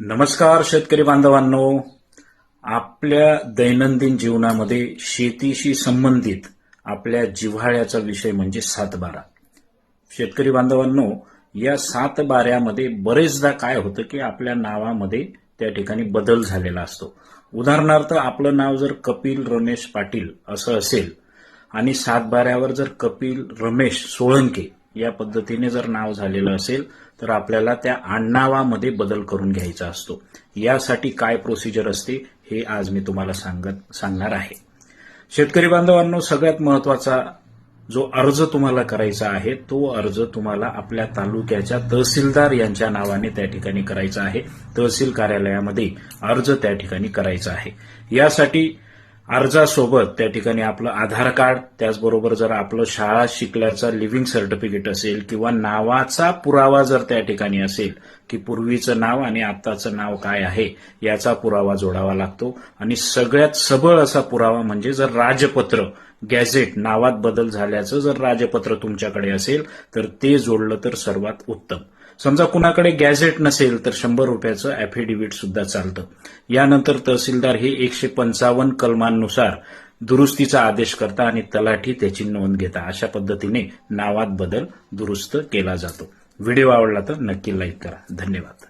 नमस्कार शेतकरी बांधवांनो. आपल्या दैनंदिन जीवनामध्ये शेतीशी संबंधित आपल्या जिव्हाळ्याचा विषय म्हणजे सातबारा. शेतकरी बांधवांनो या सातबाऱ्यामध्ये बरेचदा काय होतं की आपल्या नावामध्ये त्या ठिकाणी बदल झालेला असतो. उदाहरणार्थ आपलं नाव जर कपिल रमेश पाटील असं असेल आणि सातबाऱ्यावर जर कपिल रमेश सोळंके या पद्धतीने जर नाव झालेलं असेल तर आपल्याला त्या आडनावामध्ये बदल करून घ्यायचा असतो. यासाठी काय प्रोसिजर असते हे आज मी तुम्हाला सांगत सांगणार आहे. शेतकरी बांधवांनो सगळ्यात महत्त्वाचा जो अर्ज तुम्हाला करायचा आहे तो अर्ज तुम्हाला आपल्या तालुक्याच्या तहसीलदार यांच्या नावाने त्या ठिकाणी करायचा आहे. तहसील कार्यालयामध्ये अर्ज त्या ठिकाणी करायचा आहे. यासाठी अर्जासोबत त्या ठिकाणी आपलं आधार कार्ड त्याचबरोबर जर आपलं शाळा शिकल्याचा लिव्हिंग सर्टिफिकेट असेल किंवा नावाचा पुरावा जर त्या ठिकाणी असेल की पूर्वीचं नाव आणि आत्ताचं नाव काय आहे याचा पुरावा जोडावा लागतो. आणि सगळ्यात सबळ असा पुरावा म्हणजे जर राजपत्र गॅझेट नावात बदल झाल्याचं जर राजपत्र तुमच्याकडे असेल तर ते जोडलं तर सर्वात उत्तम. समजा कुणाकडे गॅझेट नसेल तर शंभर रुपयाचं अॅफिडेव्हिट सुद्धा चालतं. यानंतर तहसीलदार हे एकशे पंचावन्न कलमांनुसार दुरुस्तीचा आदेश करता आणि तलाठी त्याची नोंद घेता. अशा पद्धतीने नावात बदल दुरुस्त केला जातो. व्हिडिओ आवडला तर नक्की लाईक करा. धन्यवाद.